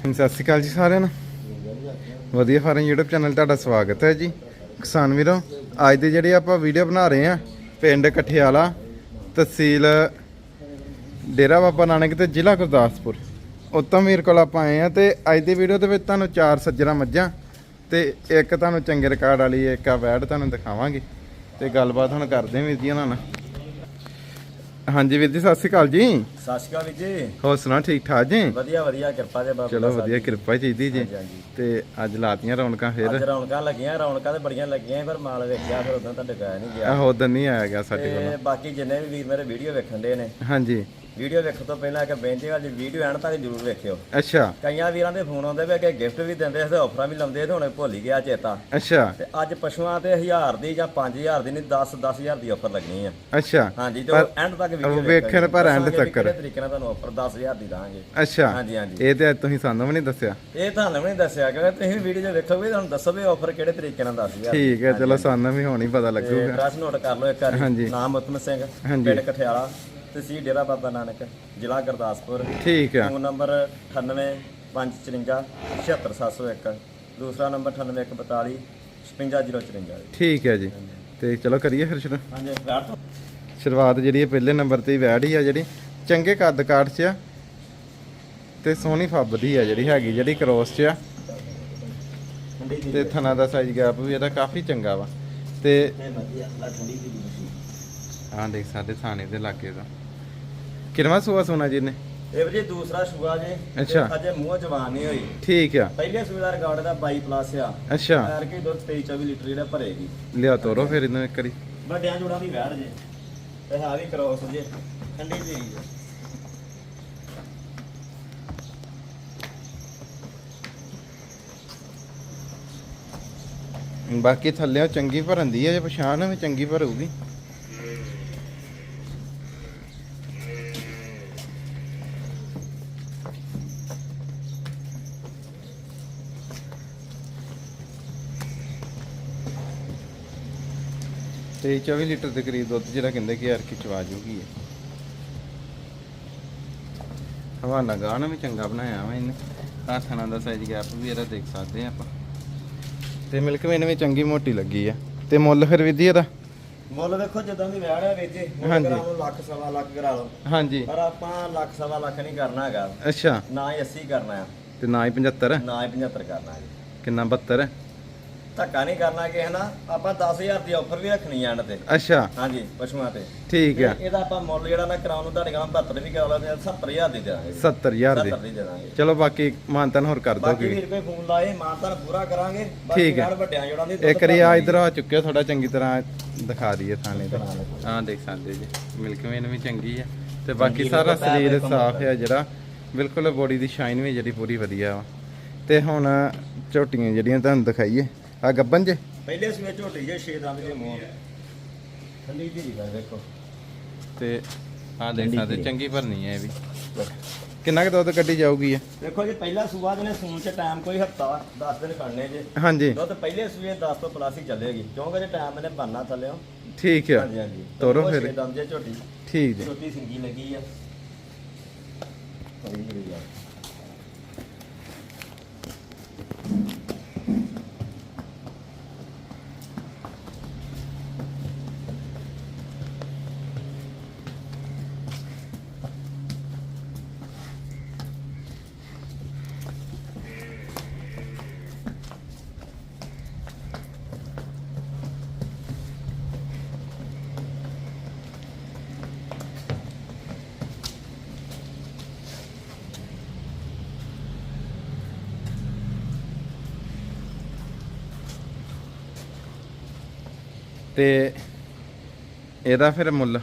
ਹਾਂਜੀ, ਸਤਿ ਸ਼੍ਰੀ ਅਕਾਲ ਜੀ ਸਾਰਿਆਂ ਨੂੰ। ਵਧੀਆ ਫਾਰਮ YouTube ਚੈਨਲ ਤੁਹਾਡਾ ਸਵਾਗਤ ਹੈ ਜੀ। ਕਿਸਾਨ ਵੀਰੋ ਅੱਜ ਦੇ ਜਿਹੜੇ ਆਪਾਂ ਵੀਡੀਓ ਬਣਾ ਰਹੇ ਆ ਪਿੰਡ ਕਠਿਆਲਾ ਤਹਿਸੀਲ ਡੇਰਾ ਬਾਬਾ ਨਾਨਕ ਤੇ ਜ਼ਿਲ੍ਹਾ ਗੁਰਦਾਸਪੁਰ। ਉੱਤਮ ਵੀਰ ਕੋਲ ਆਪਾਂ ਆਏ ਆ ਤੇ ਅੱਜ ਦੀ ਵੀਡੀਓ ਦੇ ਵਿੱਚ ਤੁਹਾਨੂੰ ਚਾਰ ਸੱਜਰਾ ਮੱਝਾਂ ਤੇ ਇੱਕ ਤੁਹਾਨੂੰ ਚੰਗੇ ਰਿਕਾਰਡ ਵਾਲੀ ਇੱਕ ਆ ਵੈੜ ਤੁਹਾਨੂੰ ਦਿਖਾਵਾਂਗੇ ਤੇ ਗੱਲਬਾਤ ਹੁਣ ਕਰਦੇ ਵੀਰ ਜੀ ਉਹਨਾਂ ਨਾਲ। ਹਾਂਜੀ ਵੀਰ ਜੀ ਸਤਿ ਸ਼੍ਰੀ ਅਕਾਲ ਜੀ। ਸਤਿ ਸ਼੍ਰੀ ਅਕਾਲ ਵੀਰ ਜੀ। ਹੋਰ ਸੁਣਾ ਠੀਕ ਠਾਕ ਜੀ? ਵਧੀਆ ਵਧੀਆ ਕਿਰਪਾ ਦੇ ਬਾਬਾ ਚਲੋ ਵਧੀਆ। ਕਿਰਪਾ ਚਾਹੀਦੀ ਜੀ। ਤੇ ਅੱਜ ਲਾਤੀਆਂ ਰੌਣਕਾਂ ਅੱਜ ਫਿਰ ਰੌਣਕਾਂ ਲੱਗੀਆਂ ਰੌਣਕਾਂ ਤੇ ਬੜੀਆਂ ਲੱਗੀਆਂ ਪਰ ਮਾਲ ਵੇਖਿਆ ਫਿਰ ਉਦੋਂ ਤੁਹਾਡੇ ਕੋਲ ਨਹੀਂ ਗਿਆ। ਆਹੋ ਉਦੋਂ ਨਹੀਂ ਆਇਆ ਗਿਆ ਸਾਡੇ ਤੇ ਕੋਲ। ਬਾਕੀ ਜਿੰਨੇ ਵੀ ਵੀਰ ਮੇਰੇ ਵੀਡੀਓ ਵੇਖਣ ਦੇ ਨੇ ਹਾਂਜੀ। ਵੀਡੀਓ ਵੇਖਣ ਤੋਂ ਪਹਿਲਾਂ ਇੱਕ ਬੇਨਤੀ ਜੀ ਵੀਡੀਓ ਐਂਡ ਤੱਕ ਜ਼ਰੂਰ ਵੇਖਿਓ। ਅੱਛਾ। ਕਈਆਂ ਵੀਰਾਂ ਦੇ ਫੋਨ ਆਉਂਦੇ ਵੀ ਕਿ ਗਿਫਟ ਵੀ ਦਿੰਦੇ ਤੇ ਆਫਰਾਂ ਵੀ ਲਾਉਂਦੇ ਤੇ ਹੁਣ ਭੁੱਲ ਹੀ ਗਿਆ ਚੇਤਾ। ਅੱਛਾ। ਤੇ ਅੱਜ ਪਸ਼ੂਆਂ ਤੇ 1000 ਦੀ ਜਾਂ 5000 ਦੀ ਨਹੀਂ 10 10000 ਦੀ ਆਫਰ ਲੱਗਣੀ ਆ। ਅੱਛਾ। ਹਾਂਜੀ ਤੇ ਐਂਡ ਤੱਕ ਵੀਡੀਓ ਵੇਖਣ ਪਰ end ਤੱਕ। ਕਿਹੜੇ ਤਰੀਕੇ ਨਾਲ ਤੁਹਾਨੂੰ ਆਫਰ 10000 ਦੀ ਦਾਂਗੇ। ਅੱਛਾ। ਹਾਂਜੀ ਹਾਂਜੀ। ਇਹ ਤੇ ਅੱਜ ਤੁਸੀਂ ਸਾਨੂੰ ਵੀ ਨਹੀਂ ਦੱਸਿਆ। ਇਹ ਤੁਹਾਨੂੰ ਵੀ ਨਹੀਂ ਦੱਸਿਆ ਕਿ ਤੁਸੀਂ ਵੀਡੀਓ 'ਚ ਵੇਖੋਗੇ ਤੁਹਾਨੂੰ ਦੱਸੋ ਵੀ ਆਫਰ ਕਿਹੜੇ ਤਰੀਕੇ ਨਾਲ ਦੱਸ ਯਾਰ ਠੀਕ ਹੈ ਚਲੋ ਸਾਨੂੰ ਵੀ ਹੁਣ ਹੀ ਪਤਾ ਲੱਗੂਗਾ। ਐਡਰੈਸ ਨੋਟ ਕਰ ਲਓ ਇੱਕ। ਵਾਰੀ। ਨਾਮ ਉਤਮ ਸਿੰਘ। ਪਿੰਡ ਕਠਿਆਲਾ ਤਹਿਸੀਲ ਡੇਰਾ ਬਾਬਾ ਨਾਨਕ ਜ਼ਿਲ੍ਹਾ ਗੁਰਦਾਸਪੁਰ। ਠੀਕ ਆ ਫੋਨ ਨੰਬਰ 9854 76701 ਦੂਸਰਾ ਨੰਬਰ 9842 55054 ਠੀਕ ਹੈ ਜੀ। ਤੇ ਚਲੋ ਕਰੀਏ ਫਿਰ ਸ਼ੁਰੂ। ਹਾਂਜੀ ਸ਼ੁਰੂਆਤ ਜਿਹੜੀ ਹੈ ਪਹਿਲੇ ਨੰਬਰ ਤੇ ਹੀ ਵੈੜ ਹੀ ਆ ਜਿਹੜੀ। ਚੰਗੇ ਕੱਦ ਕਾਠ 'ਚ ਆ ਤੇ ਸੋਹਣੀ ਫੱਬਦੀ ਆ ਜਿਹੜੀ ਹੈਗੀ ਜਿਹੜੀ ਕ੍ਰੋਸ 'ਚ ਆ। ਤੇ ਥਣਾ ਦਾ ਸਾਈਜ਼ ਗੈਪ ਵੀ ਇਹਦਾ ਕਾਫੀ ਚੰਗਾ ਵਾ। ਤੇ ਆਹ ਦੇਖ ਸਾਡੇ ਥਾਣੇ ਦੇ ਲਾਗੇ ਦਾ। ਕਿਰਮਾ ਸੂਆ ਸੋਨਾ ਜੀ ਨੇ ਇਹ ਵੀ ਦੂਸਰਾ ਸ਼ੂਆ ਜੇ। ਅੱਛਾ। ਅਜੇ ਮੂੰਹ ਜਵਾਨ ਨਹੀਂ ਹੋਈ। ਠੀਕ ਆ। ਪਹਿਲੇ ਸੂਏ ਦਾ ਰਿਕਾਰਡ ਦਾ 22 ਪਲੱਸ ਆ। ਅੱਛਾ। ਐਰ ਕੇ ਦੁੱਧ 23 24 ਲੀਟਰ ਜਿਹੜਾ ਭਰੇਗੀ। ਲਿਆ ਤੋਰੋ ਫਿਰ ਇਹਨੂੰ ਇੱਕ ਵਾਰੀ। ਵੱਡਿਆਂ ਜੋੜਾਂ ਦੀ ਵਹਿੜ ਜੇ। ਤੇ ਹੈ ਵੀ ਕ੍ਰੋਸ ਜੇ। ਠੰਡੀ ਜੀ ਜੇ ਬਾਕੀ ਥੱਲੇ ਚੰਗੀ ਭਰਨ ਹੈ ਜੇ ਪਛਾਣ ਵੀ ਚੰਗੀ ਭਰੂਗੀ। ਤੇ 24 ਲੀਟਰ ਦੇ ਕਰੀਬ ਦੁੱਧ ਜਿਹੜਾ ਕਹਿੰਦੇ ਕਿ ਯਾਰ ਕਿ ਚਵਾ ਜੂਗੀ ਹੈ ਹਵਾਨਾ ਗਾਣਾ ਵੀ ਚੰਗਾ ਬਣਾਇਆ ਵਾ ਇਹਨੇ। ਆਹ ਥਣਾ ਦਾ ਸਾਈਜ਼ ਗੈਪ ਵੀ ਇਹਦਾ ਦੇਖ ਸਕਦੇ ਆ ਆਪਾਂ। ਤੇ ਮਿਲਕ ਵੇਨ ਵੀ ਚੰਗੀ ਮੋਟੀ ਲੱਗੀ ਆ। ਤੇ ਮੁੱਲ ਫਿਰ ਵਿਧੀ ਇਹਦਾ? ਮੁੱਲ ਵੇਖੋ ਜਦੋਂ ਦੀ ਵਹਿੜ ਹੈ ਵੇਚੇ ਹਾਂਜੀ। ਮੁੱਲ ਕਰਾ ਲਓ ਲੱਖ ਸਵਾ ਲੱਖ ਕਰਾ ਲਓ। ਹਾਂਜੀ। ਪਰ ਆਪਾਂ ਲੱਖ ਸਵਾ ਲੱਖ ਨਹੀਂ ਕਰਨਾ ਹੈਗਾ। ਅੱਛਾ। ਨਾ ਹੀ 80 ਕਰਨਾ ਹੈ ਤੇ ਨਾ ਹੀ 75 ਨਾ ਹੀ 75 ਕਰਨਾ ਹੈ ਕਿੰਨਾ 72 ਧੱਕਾ ਨਹੀਂ ਕਰਨਾ ਕਿਸੇ ਨਾਲ ਆਪਾਂ 10000 ਦੀ ਆਫਰ ਵੀ ਰੱਖਣੀ ਐਂਡ ਤੇ। ਅੱਛਾ। ਹਾਂਜੀ ਪਸ਼ੂਆਂ ਤੇ। ਠੀਕ ਆ। ਇਹਦਾ ਆਪਾਂ ਮੁੱਲ ਜਿਹੜਾ ਨਾ ਕਰਾਉਣ ਨੂੰ ਤੁਹਾਡੇ ਕੋਲ 72 ਵੀ ਕਰਾ ਲੈਂਦੇ 70000 ਦੀ ਦੇ ਦਾਂਗੇ 70000 ਦੀ। 70 ਦੀ ਦੇ ਦਾਂਗੇ ਚਲੋ ਬਾਕੀ ਮਾਨਤਨ ਹੋਰ ਕਰ ਬਾਕੀ ਦੋਗੇ। ਵੀਰ ਕੋਈ ਫੋਨ ਲਾਏ ਮਾਨਤਾਨ ਪੂਰਾ ਕਰਾਂਗੇ। ਠੀਕ ਹੈ। ਨਾਲ ਵੱਡਿਆਂ ਜੋੜਾਂ ਦੀ ਇੱਕ ਵਾਰੀ ਆ ਇਧਰ ਆ ਚੁੱਕਿਆ ਥੋੜਾ ਚੰਗੀ ਤਰ੍ਹਾਂ ਦਿਖਾ ਦਈਏ ਥਾਣੇ ਤੇ। ਆਹ ਦੇਖ ਸਕਦੇ ਜੀ। ਮਿਲਕ ਵੇਨ ਵੀ ਚੰਗੀ ਆ। ਤੇ ਬਾਕੀ ਸਾਰਾ ਸਰੀਰ ਸਾਫ਼ ਆ ਜਿਹੜਾ। ਬਿਲਕੁਲ ਬੋਡੀ ਦੀ ਸ਼ਾਈਨ ਵੀ ਜਿਹੜੀ ਪੂਰੀ ਵਧੀਆ ਤੇ ਹੁਣ ਝੋਟੀਆਂ ਜਿਹੜੀਆਂ ਤੁਹਾਨੂੰ ਦਿਖਾਈਏ। ਆ ਗੱਬਨ ਜੇ? ਪਹਿਲੇ ਸਵੇ ਝੋਟੀ ਜੇ 6 ਦੰਦ ਦੇ ਮੂੰਹ ਠੰਡੀ ਦੀ ਗੱਲ ਦੇਖੋ ਤੇ ਆ ਦੇਖ ਸਕਦੇ। ਚੰਗੀ ਭਰਨੀ ਹੈ ਇਹ ਵੀ। ਕਿੰਨਾ ਕੁ ਦੁੱਧ ਕੱਢੀ ਜਾਊਗੀ ਇਹ? ਦੇਖੋ ਜੀ ਪਹਿਲਾ ਸੂਆ ਜਿਹਨੇ ਸੂਣ ਚ ਟਾਈਮ ਕੋਈ ਹਫਤਾ 10 ਦਿਨ ਖੜਨੇ ਜੇ। ਹਾਂਜੀ। ਦੁੱਧ ਪਹਿਲੇ ਸੂਏ 10 ਤੋਂ ਪਲੱਸ ਹੀ ਚੱਲੇਗੀ। ਕਿਉਂਕਿ ਜੇ ਟਾਈਮ ਇਹਨੇ ਬੰਨਾ ਥੱਲਿਓ ਠੀਕ ਆ। ਹਾਂਜੀ ਹਾਂਜੀ। ਤੋਰੋ ਫਿਰ। ਦੰਦ ਜੇ ਝੋਟੀ। ਠੀਕ ਜੀ। ਛੋਟੀ ਸਿੰਗੀ ਲੱਗੀ ਆ। ਤੇ ਇਹਦਾ ਫਿਰ ਮੁੱਲ?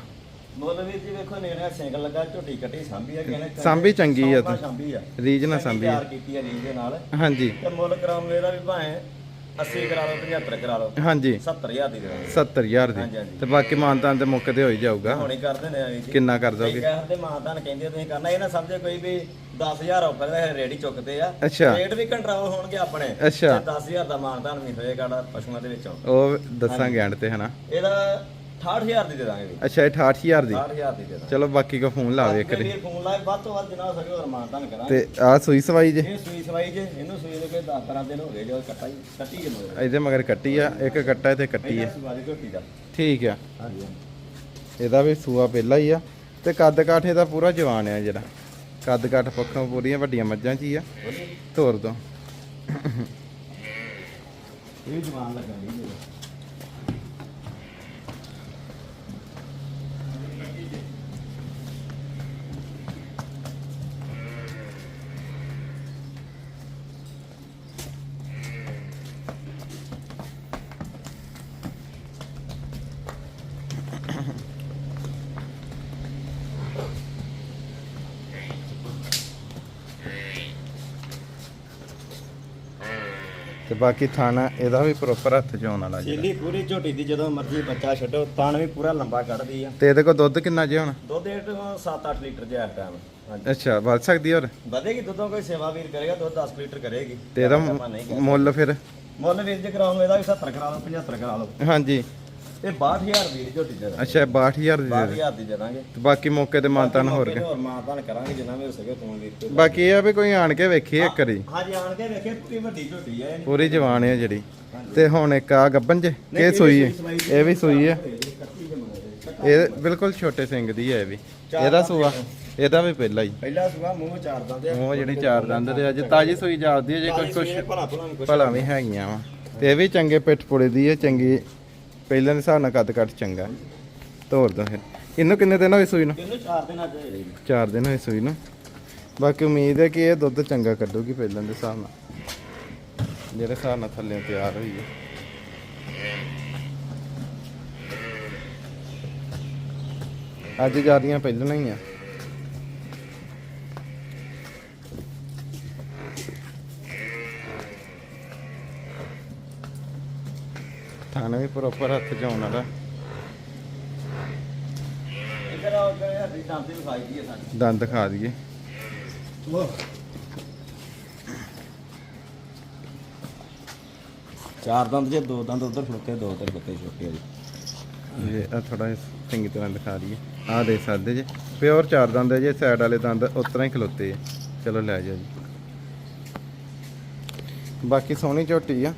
ਮੁੱਲ ਵੀਰ ਜੀ ਵੇਖੋ ਨੇੜਾ ਸਿੰਗਲ ਲੱਗਾ ਝੋਟੀ ਕੱਟੀ ਸਾਂਭੀ ਆ ਕਹਿੰਦੇ ਸਾਂਭੀ ਚੰਗੀ ਆ ਤਾਂ। ਸਾਂਭੀ ਆ। ਨਾਲ ਸਾਂਭੀ ਆ। ਤਿਆਰ ਕੀਤੀ ਆ ਰੀਝ ਦੇ ਨਾਲ। ਹਾਂਜੀ। ਤੇ ਮੁੱਲ ਕਰਾਉਣ ਇਹਦਾ ਵੀ ਭਾਵੇਂ 80 ਕਰਾ ਲਓ 75 ਕਰਾ ਲਓ। ਹਾਂਜੀ। 70000 ਦੀ ਦੇ ਦਾਂਗੇ। 70000 ਦੀ। ਹਾਂਜੀ, ਹਾਂਜੀ। ਤੇ ਬਾਕੀ ਮਾਨਤਾਨ ਤੇ ਮੁੱਕ ਤੇ ਹੋ ਹੀ ਜਾਊਗਾ ਹੁਣ ਕਰ ਦਿੰਦੇ ਆ ਜੀ। ਕਿੰਨਾ ਕਰ ਦੋਗੇ ਕਹਿਰ ਦੇ ਮਾਨਦਾਨ ਕਹਿੰਦੇ ਤੁਸੀਂ ਕਰਨਾ। ਇਹ ਨਾ ਸਮਝੇ ਕੋਈ ਵੀ 10000 ਆਫਰ ਦਾ ਰੇਡੀ ਚੁੱਕਦੇ ਆ। ਅੱਛਾ। ਰੇਟ ਵੀ ਕੰਟਰੋਲ ਹੋਣਗੇ ਆਪਣੇ। ਅੱਛਾ। ਤੇ 10000 ਦਾ ਮਾਨਦਾਨ ਵੀ ਹੋਏਗਾ ਜਿਹੜਾ ਪਸ਼ੂਆਂ ਦੇ ਵਿੱਚੋਂ ਉਹ ਦੱਸਾਂਗੇ ਐਂਡ ਤੇ ਹਨਾ। ਇਹਦਾ 68000 ਦੀ ਦੇ ਦਾਂਗੇ ਵੀ। ਅੱਛਾ ਇਹ 68000 ਦੀ? 68000 ਦੀ ਦੇ ਦਾਂਗੇ। ਚਲੋ ਬਾਕੀ ਕੋ ਫੋਨ ਲਾਵੇ ਇੱਕ ਵਾਰੀ। ਵੀਰ ਫੋਨ ਲਾਏ ਵੱਧ ਤੋਂ ਵੱਧ ਜਿੰਨਾ ਹੋ ਸਕੇ ਹੋਰ ਮਾਨਤਾਨ ਕਰਾਂਗੇ। ਤੇ ਆ ਸੂਈ ਸਵਾਈ ਜੇ? ਇਹ ਸੂਈ ਸਵਾਈ ਜੇ ਇਹਨੂੰ ਸੂਈ ਦੇ ਕੋਈ 10 12 ਦਿਨ ਹੋ ਗਏ ਜੋ ਕੱਟਾ ਹੀ ਕੱਟੀ ਜੇ ਮਗਰ। ਇਹਦੇ ਮਗਰ ਕੱਟੀ ਆ ਇੱਕ ਕੱਟਾ ਤੇ ਕੱਟੀ ਆ। ਝੋਟੀ ਦਾ ਠੀਕ ਆ। ਹਾਂਜੀ ਇਹਦਾ ਵੀ ਸੂਆ ਪਹਿਲਾ ਹੀ ਆ। ਤੇ ਕੱਦ ਕਾਠੇ ਦਾ ਪੂਰਾ ਜਵਾਨ ਆ ਜਿਹੜਾ। ਕੱਦ ਕਾਠ ਪੱਖੋਂ ਪੂਰੀਆਂ ਵੱਡੀਆਂ ਮੱਝਾਂ ਚ ਹੀ ਆ। ਤੋਰ ਤੋਂ। ਇਹ ਜਵਾਨ ਲੱਗਣ ਦੀ ਤੇ ਬਾਕੀ ਥਾਣਾ ਇਹਦਾ ਵੀ ਪ੍ਰੋਪਰ ਹੱਥ ਚ ਆਉਣ ਵਾਲਾ ਜਿਹੜਾ। ਸੀਲੀ ਪੂਰੀ ਝੋਟੀ ਦੀ ਜਦੋਂ ਮਰਜ਼ੀ ਬੱਚਾ ਛੱਡੋ ਤਣ ਵੀ ਪੂਰਾ ਲੰਬਾ ਕੱਢਦੀ ਆ। ਤੇ ਇਹਦੇ ਕੋਲ ਦੁੱਧ ਕਿੰਨਾ ਜੇ ਹੁਣ? ਦੁੱਧ ਇਹ 7-8 ਲੀਟਰ ਜਿਹਾ ਇਸ ਟਾਈਮ ਹਾਂਜੀ। ਅੱਛਾ ਵੱਧ ਸਕਦੀ ਹੋਰ? ਵਧੇਗੀ ਦੁੱਧੋਂ ਕੋਈ ਸੇਵਾ ਵੀਰ ਕਰੇਗਾ ਦੁੱਧ 10 ਲੀਟਰ ਕਰੇਗੀ। ਤੇ ਇਹਦਾ ਆਪਾਂ ਨਹੀਂ ਕਹਿ- ਮੁੱਲ ਫਿਰ? ਮੁੱਲ ਵੀਰ ਜੀ ਕਰਾਉਂ ਇਹਦਾ ਵੀ 70 ਕਰਾ ਲਓ 75 ਕਰਾ ਲਓ। ਹਾਂਜੀ। ਇਹ 62000 ਦੀ ਝੋਟੀ ਦੇ ਦਾਂਗੇ। ਅੱਛਾ 62000 ਦੀ ਦੇ ਦੇ। 62000 ਦੀ ਦੇ ਦਾਂਗੇ। ਤੇ ਬਾਕੀ ਮੌਕੇ ਤੇ ਮਾਨਤਾਨ ਹੋਰ ਕੇ। ਹੋਰ ਮਾਨਤਾਨ ਕਰਾਂਗੇ ਜਿੰਨਾ ਵੀ ਹੋ ਸਕੇ ਫੋਨ ਵੀਰ ਤੇ ਬਾਕੀ ਇਹ ਆ ਵੀ ਕੋਈ ਆਣ ਕੇ ਵੇਖੀ ਇੱਕ ਵਾਰੀ। ਹਾਂਜੀ ਆਣ ਕੇ ਵੇਖੇ ਪੂਰੀ ਵੱਡੀ ਝੋਟੀ ਹੈ ਪੂਰੀ ਜਵਾਨ ਹੈ ਜਿਹੜੀ। ਤੇ ਹੁਣ ਇੱਕ ਆ ਗੱਬਨ ਜੇ ਇਹ ਸੂਈ ਹੈ। ਇਹ ਵੀ ਸੂਈ ਹੈ। ਇਹ ਬਿਲਕੁਲ ਛੋਟੇ ਸਿੰਘ ਦੀ ਹੈ ਇਹ ਵੀ। ਇਹਦਾ ਸੂਆ ਇਹਦਾ ਵੀ ਪਹਿਲਾ ਹੀ। ਪਹਿਲਾ ਸੁਆ ਮੂੰਹ ਚਾਰ ਦੰਦੇ ਉਹ ਜਿਹੜੀ ਚਾਰ ਦੰਦ ਦੇ ਅੱਜ ਤਾਜੀ ਸੂਈ ਜਾਂਦੀ ਹੈ ਜੇ ਨਹੀਂ ਕੁਛ ਭਲਾ ਵੀ ਹੈਗੀਆਂ ਵਾ। ਤੇ ਇਹ ਵੀ ਚੰਗੇ ਪਿੱਠ ਪੁੜੇ ਦੀ ਹੈ ਚੰਗੀ ਪਹਿਲਾਂ ਦੇ ਹਿਸਾਬ ਨਾਲ ਕੱਦ ਕੱਟ ਚੰਗਾ ਤੋਰ ਦੋ ਫਿਰ। ਇਹਨੂੰ ਕਿੰਨੇ ਦਿਨ ਹੋਏ ਸੂਈ ਨੂੰ? ਇਹਨੂੰ ਚਾਰ ਦਿਨ ਅੱਜ ਹੋਏ। ਜੀ ਚਾਰ ਦਿਨ ਹੋਏ ਸੂਈ ਨੂੰ। ਬਾਕੀ ਉਮੀਦ ਹੈ ਕਿ ਇਹ ਦੁੱਧ ਚੰਗਾ ਕੱਢੂਗੀ ਪਹਿਲਾਂ ਦੇ ਹਿਸਾਬ ਨਾਲ। ਜਿਹੜੇ ਹਿਸਾਬ ਨਾਲ ਥੱਲੇ ਤਿਆਰ ਹੋਈ ਹੈ। ਅੱਜ ਜਿਆਦੀਆਂ ਪਹਿਲਾਂ ਹੀ ਆ। ਥਾਣਾ ਵੀ ਪ੍ਰੋਪਰ ਹੱਥ ਚ ਆਉਣ ਵਾਲਾ। ਇੱਧਰ ਆਓ ਕਿ ਹੱਡੀ ਸ਼ਾਂਤੀ ਵਿਖਾਈ ਦੀ ਹੈ ਸਾਡੀ। ਦੰਦ ਦਿਖਾ ਦਈਏ। ਚਾਰ ਦੰਦ ਜੇ ਦੋ ਦੰਦ ਉਧਰ ਖਲੋਤੇ ਦੋ ਉਧਰ ਖਲੋਤੇ ਛੋਟੇ ਆ ਜੀ। ਇਹ ਆ ਥੋੜਾ ਚੰਗੀ ਤਰ੍ਹਾਂ ਦਿਖਾ ਦਈਏ। ਆਹ ਦੇ ਸਕਦੇ ਜੇ ਪਿਓਰ ਚਾਰ ਦੰਦ ਹੈ ਜੇ ਸਾਈਡ ਵਾਲੇ ਦੰਦ ਉਸ ਤਰ੍ਹਾਂ ਹੀ ਖਲੋਤੇ ਆ। ਚਲੋ ਲੈ ਜਾਓ ਜੀ। ਬਾਕੀ ਸੋਹਣੀ ਝੋਟੀ ਆ।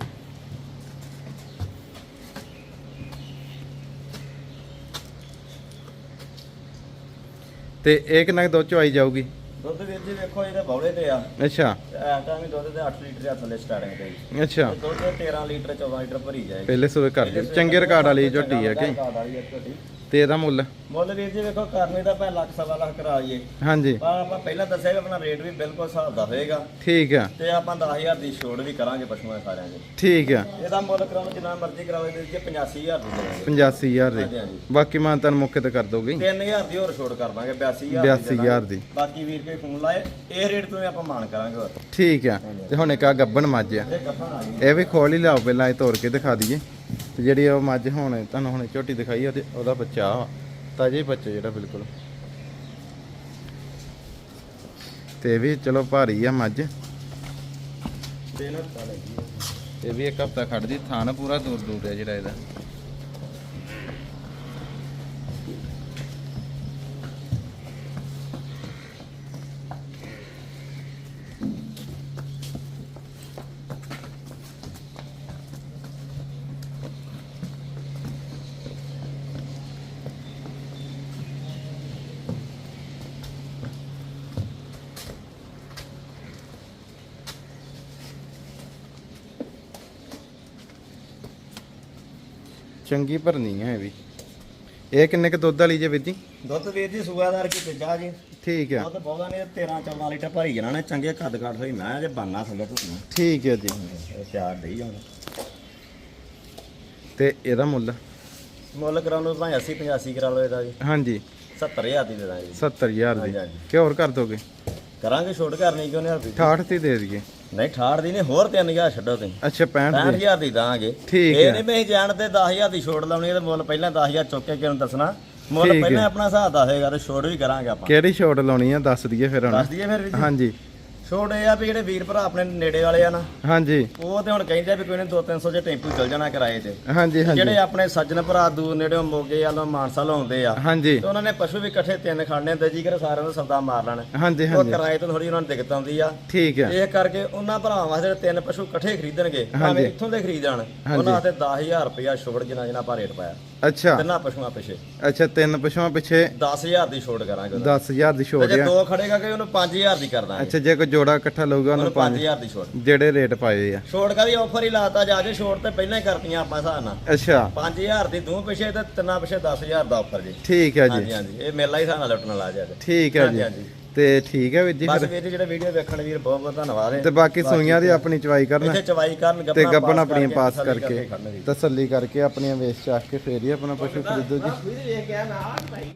ਤੇ ਇਹ ਕਿੰਨਾ ਕੁ ਦੁੱਧ ਚ ਆਈ ਜਾਊਗੀ? ਦੁੱਧ ਵੀਰ ਜੀ ਵੇਖੋ ਇਹਦੇ ਬੌਲੇ ਤੇ ਆ। ਅੱਛਾ। ਐ ਟਾਈਮ ਹੀ ਦੁੱਧ ਤੇ 8 ਲੀਟਰ ਦੇ ਥੱਲੇ ਸਟਾਰਟਿੰਗ ਤੇ ਜੀ। ਅੱਛਾ। ਦੁੱਧ 13 ਲੀਟਰ 14 ਲੀਟਰ ਭਰੀ ਜਾਏਗੀ। ਪਹਿਲੇ ਸੂਏ ਕਰ ਦੇ ਚੰਗੇ ਰਿਕਾਰਡ ਵਾਲੀ ਝੋਟੀ ਹੈ ਕਿ? ਰਿਕਾਰਡ ਵਾਲੀ ਹੈ ਝੋਟੀ। ਤੇ ਇਹਦਾ ਮੁੱਲ? ਮੁੱਲ ਵੀਰ ਜੀ ਵੇਖੋ ਕਰਨੇ ਦਾ ਪੈ ਲੱਖ ਸਵਾ ਲੱਖ ਕਰਾ ਲਈਏ। ਹਾਂਜੀ। ਪਰ ਆਪਾਂ ਪਹਿਲਾਂ ਦੱਸਿਆ ਕਿ ਆਪਣਾ ਰੇਟ ਵੀ ਬਿਲਕੁਲ ਹਿਸਾਬ ਦਾ ਹੋਏਗਾ। ਠੀਕ ਆ। ਤੇ ਆਪਾਂ 10000 ਦੀ ਛੋੜ ਵੀ ਕਰਾਂਗੇ ਪਸ਼ੂਆਂ ਦੇ ਸਾਰਿਆਂ ਦੇ। ਠੀਕ ਆ। ਇਹਦਾ ਮੁੱਲ ਕਰਾਉਣਾ ਜਿੰਨਾ ਮਰਜ਼ੀ ਕਰਾਵੇ ਵੀਰ ਜੀ 85000 ਦੀ ਦੇਵਾਂਗੇ 85000 ਹਾਂਜੀ ਦੀ। ਹਾਂਜੀ ਬਾਕੀ ਮਾਨਤਾਨ ਮੌਕੇ ਤੇ ਕਰ ਦੋਗੇ 3000 ਦੀ ਹੋਰ ਛੋੜ ਕਰ ਦਾਂਗੇ 82000 82000 ਦੀ ਬਾਕੀ ਵੀਰ ਕੋਈ ਫੋਨ ਲਾਏ ਇਹ ਰੇਟ ਤੋਂ ਵੀ ਆਪਾਂ ਮਾਨ ਕਰਾਂਗੇ ਹੋਰ। ਠੀਕ ਆ। ਤੇ ਹੁਣ ਇੱਕ ਆ ਗੱਬਣ ਮੱਝ ਆ। ਇਹ ਗੱਫਾਂ ਆ ਗਈ। ਇਹ ਵੀ ਖੋਲ ਹੀ ਲਿਆਓ ਪਹਿਲਾਂ ਇਹ ਤੋੜ ਕੇ ਦਿਖਾ ਦਈਏ। ਤੇ ਜਿਹੜੀ ਉਹ ਮੱਝ ਹੁਣ ਤੁਹਾਨੂੰ ਹੁਣ ਝੋਟੀ ਦਿਖਾਈ ਉਹਦੇ ਉਹਦਾ ਬੱਚਾ ਵਾ ਤਾਜਾ ਬੱਚਾ ਜਿਹੜਾ ਬਿਲਕੁਲ। ਤੇ ਵੀ ਚਲੋ ਭਾਰੀ ਆ ਮੱਝ। ਤੇ ਨਾ ਇਹ ਵੀ ਇੱਕ ਹਫਤਾ ਖੜਦੀ ਥਾਨ ਪੂਰਾ ਦੂਰ ਦੂਰ ਹੈ ਜਿਹੜਾ ਇਹਦਾ। ਚੰਗੀ ਭਰਨੀ ਹੈ ਇਹ ਵੀ। ਇਹ ਕਿੰਨੇ ਕ ਦੁੱਧ ਵਾਲੀ ਜੇ ਵੀਰ ਜੀ? ਦੁੱਧ ਵੀਰ ਜੀ ਸੂਆਦਾਰ ਕੀ ਤੇਜਾ ਜੀ। ਠੀਕ ਆ। ਦੁੱਧ ਬਹੁਤਾ ਨਹੀਂ 13 14 ਲੀਟਰ ਭਰੀ ਜਾਣਾ ਨੇ ਚੰਗੇ ਕੱਦ ਕੱਟ ਹੋਈ ਮੈਂ ਜੇ ਬਾਨਾ ਥੱਲੇ ਟੁੱਟਣਾ ਠੀਕ ਹੈ ਜੀ। ਚਾਰ ਦੇਈ ਹੁਣ। ਤੇ ਇਹਦਾ ਮੁੱਲ? ਮੁੱਲ ਕਰਾਉਣ ਨੂੰ ਭਾਵੇਂ 80 85 ਕਰਾ ਲਓ ਇਹਦਾ ਜੀ। ਹਾਂਜੀ। 70000 ਦੀ ਦੇ ਦਾਂਗੇ ਜੀ। 70000 ਦੀ। ਹਾਂਜੀ, ਹਾਂਜੀ। ਕਿ ਹੋਰ ਕਰ ਦੋਗੇ? ਕਰਾਂਗੇ ਛੋਟ ਕਰਨੀ ਕਿਉਂ ਨਹੀਂ ਹਰਪੀ 68 ਤੇ ਦੇ ਦਈਏ। ਨਹੀਂ ਠਾੜ ਦੀ ਨਹੀਂ ਹੋਰ 3000 ਛੱਡੋ ਤੁਸੀਂ। ਅੱਛਾ 65 ਦੀ। 65000 ਦੀ ਦਾਂਗੇ। ਠੀਕ ਇਹ ਹੈ। ਨਹੀਂ ਮੈਂ ਜਾਣ ਤੇ 10000 ਦੀ ਛੋਟ ਲਾਉਣੀ ਤੇ ਮੁੱਲ ਪਹਿਲਾਂ 10000 ਚੁੱਕ ਕੇ ਕਿਉਂ ਦੱਸਣਾ? ਮੁੱਲ। ਪਹਿਲਾਂ ਆਪਣਾ ਹਿਸਾਬ ਦੱਸੇਗਾ ਤੇ ਛੋਟ ਵੀ ਕਰਾਂਗੇ ਆਪਾਂ। ਕਿਹੜੀ ਛੋਟ ਲਾਉਣੀ ਆ ਦੱਸ ਦਈਏ ਫਿਰ ਹੁਣ। ਦੱਸ ਦਈਏ ਫਿਰ ਹਾਂਜੀ। ਛੋੜ ਇਹ ਆ ਵੀ ਜਿਹੜੇ ਵੀਰ ਭਰਾ ਆਪਣੇ ਨੇੜੇ ਵਾਲੇ ਆ ਨਾ ਹਾਂਜੀ। ਉਹ ਤੇ ਹੁਣ ਕਹਿੰਦੇ ਆ ਵੀ ਕੋਈ ਨੇ 2-300 ਚ ਟੈਂਪੂ ਚੱਲ ਜਾਣਾ ਕਿਰਾਏ ਤੇ। ਹਾਂਜੀ ਹਾਂਜੀ। ਜਿਹੜੇ ਆਪਣੇ ਸੱਜਣ ਭਰਾ ਦੂਰ ਨੇੜਿਓਂ ਮੋਗੇ ਵਾਲੋਂ ਮਾਨਸਾ ਲਾਉਂਦੇ ਆ। ਹਾਂਜੀ। ਤੇ ਉਹਨਾਂ ਨੇ ਪਸ਼ੂ ਵੀ ਇਕੱਠੇ ਤਿੰਨ ਖੜਨੇ ਹੁੰਦੇ ਜੀ ਕਿ ਸਾਰਿਆਂ ਦਾ ਸੌਦਾ ਮਾਰ ਲੈਣ। ਹਾਂਜੀ ਉਹ ਹਾਂਜੀ। ਕਿਰਾਏ ਤੋਂ ਥੋੜੀ ਉਹਨਾਂ ਨੂੰ ਦਿੱਕਤ ਆਉਂਦੀ ਆ। ਠੀਕ ਹੈ ਇਹ ਕਰਕੇ ਉਹਨਾਂ ਭਰਾਵਾਂ ਵਾਸਤੇ ਜਿਹੜੇ ਤਿੰਨ ਪਸ਼ੂ ਇਕੱਠੇ ਖਰੀਦਣਗੇ। ਭਾਵੇਂ ਇੱਥੋਂ ਦੇ ਖਰੀਦਣ ਉਹਨਾਂ ਵਾਸਤੇ 10000 ਰੁਪਇਆ ਛੋੜ ਜਿੰਨਾ ਜਿੰਨਾ ਆਪਾਂ ਰੇਟ ਪਾਇਆ। ਅੱਛਾ। ਤਿੰਨਾਂ ਪਸ਼ੂਆਂ ਪਿੱਛੇ। ਅੱਛਾ ਤਿੰਨ ਪਸ਼ੂਆਂ ਪਿੱਛੇ। 10000 ਦੀ ਛੋੜ ਕਰਾਂਗੇ ਉਹਦਾ। 10000 ਦੀ ਛੋਟ ਜੇ ਆ ਦੋ ਖੜੇਗਾ ਕਿ ਉਹਨੂੰ 5000 ਦੀ ਕਰ ਦਾਂਗੇ। ਅੱਛਾ ਜੇ ਕੋਈ ਜੋੜਾ ਇਕੱਠਾ ਲਊਗਾ ਉਹਨੂੰ ਉਹਨੂੰ 5 5000 ਦੀ ਛੋੜ ਜਿਹੜੇ ਰੇਟ ਪਾਏ ਆ। ਛੋੜ ਕਾ ਦੀ ਆਫਰ ਹੀ ਲਾਤਾ ਜਾ ਕੇ ਛੋੜ ਤੇ ਪਹਿਲਾਂ ਹੀ ਕਰਤੀਆਂ ਆਪਾਂ ਹਿਸਾਬ ਨਾਲ। ਅੱਛਾ। 5000 ਦੀ ਦੋ ਪਿੱਛੇ ਤੇ ਤਿੰਨਾਂ ਪਿੱਛੇ 10000 ਦਾ ਆਫਰ ਜੀ। ਠੀਕ ਹੈ ਜੀ। ਹਾਂਜੀ ਹਾਂਜੀ। ਇਹ ਮੇਲਾ ਹੀ ਹਿਸਾਬ ਨਾਲ ਲੁੱਟਣ ਲਾ ਜਾ ਠੀਕ ਹੈ ਜੀ। ਹਾਂਜੀ, ਹਾਂਜੀ। ਤੇ ਠੀਕ ਹੈ ਵੀਰ ਜੀ। ਬਸ ਫਿਰ ਵੀਰ ਜੀ ਜਿਹੜੇ ਵੀਡੀਓ ਵੇਖਣ ਵੀਰ ਬਹੁਤ ਬਹੁਤ ਧੰਨਵਾਦ ਹੈ। ਤੇ ਬਾਕੀ ਸੂਈਆਂ ਦੀ ਆਪਣੀ ਚਵਾਈ ਕਰਨਾ। ਇੱਥੇ ਚਵਾਈ ਕਰਨ ਤੇ ਗੱਪਣਾ ਆਪਣੀਆਂ ਪਾਸ ਕਰਕੇ। ਤਸੱਲੀ ਕਰਕੇ ਆਪਣੀਆਂ ਵੇਚ ਚਾਕ ਕੇ ਫੇਰ ਹੀ ਆਪਣਾ ਪਸ਼ੂ ਖਰੀਦੋ ਜੀ। ਵੀਰ ਵੇਖ ਗਿਆ ਨਾ ਭਾਈ